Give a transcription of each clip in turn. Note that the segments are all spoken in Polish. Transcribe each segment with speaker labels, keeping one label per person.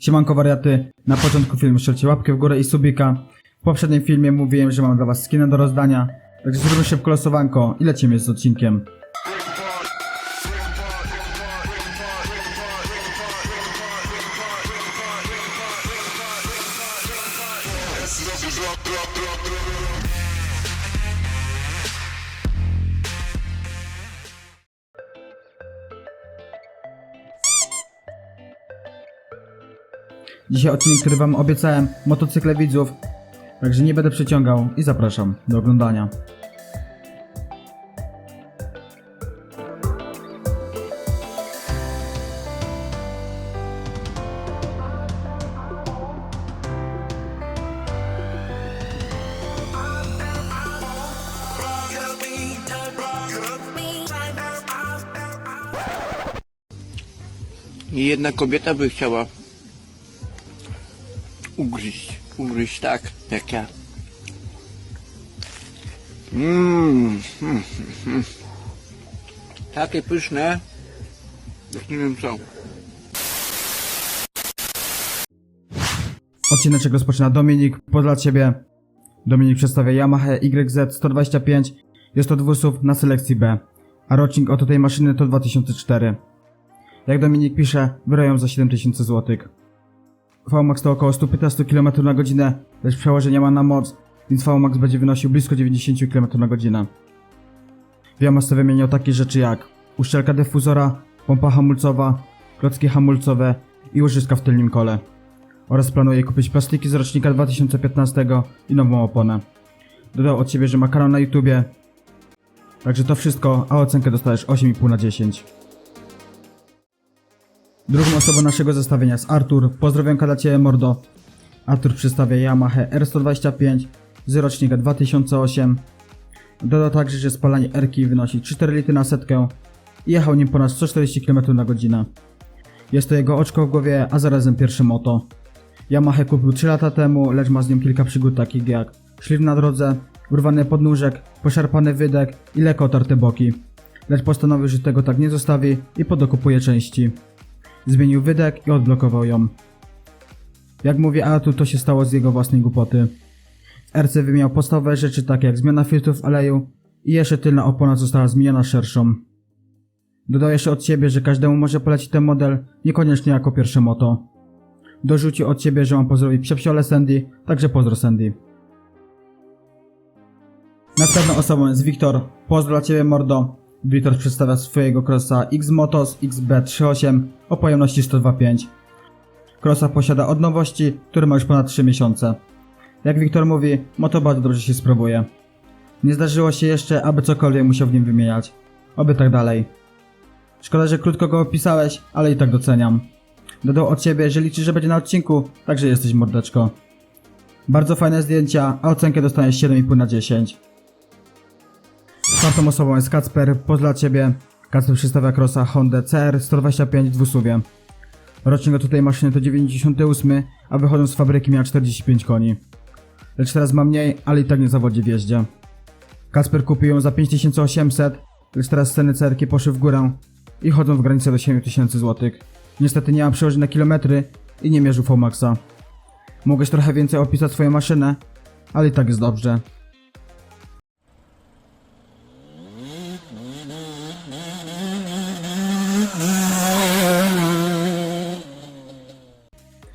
Speaker 1: Siemanko wariaty, na początku filmu strzelcie łapkę w górę i subika. W poprzednim filmie mówiłem, że mam dla was skiny do rozdania, także zróbmy szybko losowanko i lecimy z odcinkiem. Dzisiaj odcinek, który wam obiecałem, motocykle widzów, także nie będę przeciągał i zapraszam do oglądania.
Speaker 2: Nie jedna kobieta by chciała ugryźć, ugryźć tak, jak ja. Mmm, mm, mm. takie pyszne, jak nie wiem co.
Speaker 1: Odcineczek rozpoczyna Dominik, po dla ciebie. Dominik przedstawia Yamaha YZ125, jest to dwusów na selekcji B, a rocznik oto tej maszyny to 2004. Jak Dominik pisze, wyrają za 7000 zł. VMAX to około 115 km na godzinę, lecz przełożenia ma na moc, więc VMAX będzie wynosił blisko 90 km na godzinę. Yamaha wymieniał takie rzeczy jak uszczelka dyfuzora, pompa hamulcowa, klocki hamulcowe i łożyska w tylnym kole oraz planuje kupić plastiki z rocznika 2015 i nową oponę. Dodał od siebie, że ma kanał na YouTubie. Także to wszystko, a ocenkę dostajesz 8,5 na 10. Drugą osobą naszego zestawienia jest Artur. Pozdrowionka dla Ciebie mordo. Artur przedstawia Yamaha R125 z rocznika 2008. Dodał także, że spalanie Rki wynosi 4 litry na setkę i jechał nim ponad 140 km na godzinę. Jest to jego oczko w głowie, a zarazem pierwsze moto. Yamaha kupił 3 lata temu, lecz ma z nią kilka przygód takich jak szlif na drodze, urwany podnóżek, poszarpany wydek i lekko otarte boki. Lecz postanowił, że tego tak nie zostawi i podokupuje części. Zmienił wydek i odblokował ją. Jak mówi Atu, to się stało z jego własnej głupoty. RC wymieniał podstawowe rzeczy takie jak zmiana filtrów aleju i jeszcze tylna opona została zmieniona szerszą. Dodał jeszcze od siebie, że każdemu może polecić ten model, niekoniecznie jako pierwsze moto. Dorzucił od ciebie, że mam pozdrowić psiapsiole Sandy, także pozdro Sandy. Następną osobą jest Wiktor. Pozdro dla ciebie mordo. Wiktor przedstawia swojego crossa X-Motos XB38 o pojemności 102.5. Crossa posiada od nowości, który ma już ponad 3 miesiące. Jak Wiktor mówi, moto bardzo dobrze się sprawuje. Nie zdarzyło się jeszcze, aby cokolwiek musiał w nim wymieniać. Oby tak dalej. Szkoda, że krótko go opisałeś, ale i tak doceniam. Dodał od ciebie, że liczy, że będzie na odcinku, także jesteś mordeczko. Bardzo fajne zdjęcia, a ocenkę dostaniesz 7,5 na 10. Czwartą osobą jest Kacper, pozdra ciebie. Kacper przedstawia crossa Honda CR 125 dwusuwie. Rocznik od tej maszyny to 98, a wychodząc z fabryki miała 45 koni. Lecz teraz ma mniej, ale i tak nie zawodzi w jeździe. Kacper kupił ją za 5800, lecz teraz ceny CR poszły w górę i chodzą w granicę do 7000 zł. Niestety nie ma przełożeń na kilometry i nie mierzył Fomaxa. Mogłeś trochę więcej opisać swoją maszynę, ale i tak jest dobrze.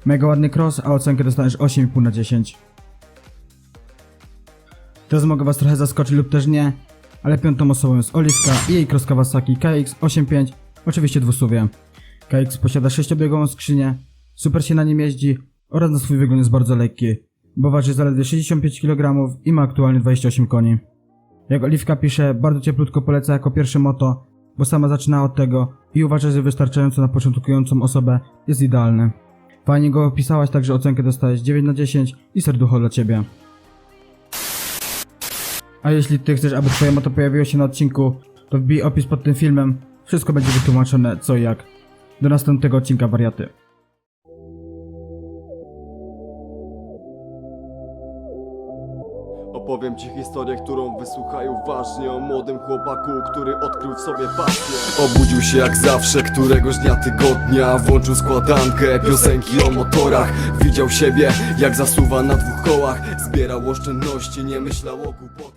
Speaker 1: Mega ładny cross, a ocenkę dostaniesz 8,5 na 10. Teraz mogę was trochę zaskoczyć lub też nie, ale piątą osobą jest Oliwka i jej cross Kawasaki KX85, oczywiście dwusuwie. KX posiada sześciobiegową skrzynię, super się na nim jeździ oraz na swój wygląd jest bardzo lekki, bo waży zaledwie 65 kg i ma aktualnie 28 koni. Jak Oliwka pisze, bardzo cieplutko poleca jako pierwsze moto, bo sama zaczyna od tego i uważa, że wystarczająco na początkującą osobę jest idealny. Fajnie go opisałaś, także ocenkę dostajesz 9 na 10 i serducho dla ciebie. A jeśli ty chcesz, aby twoje moto pojawiło się na odcinku, to wbij opis pod tym filmem, wszystko będzie wytłumaczone co i jak. Do następnego odcinka wariaty.
Speaker 3: Opowiem ci historię, którą wysłuchaj uważnie O młodym chłopaku, który odkrył w sobie pasję. Obudził się jak zawsze, któregoś dnia tygodnia Włączył składankę, piosenki o motorach. Widział siebie, jak zasuwa na dwóch kołach Zbierał oszczędności, nie myślał o głupotach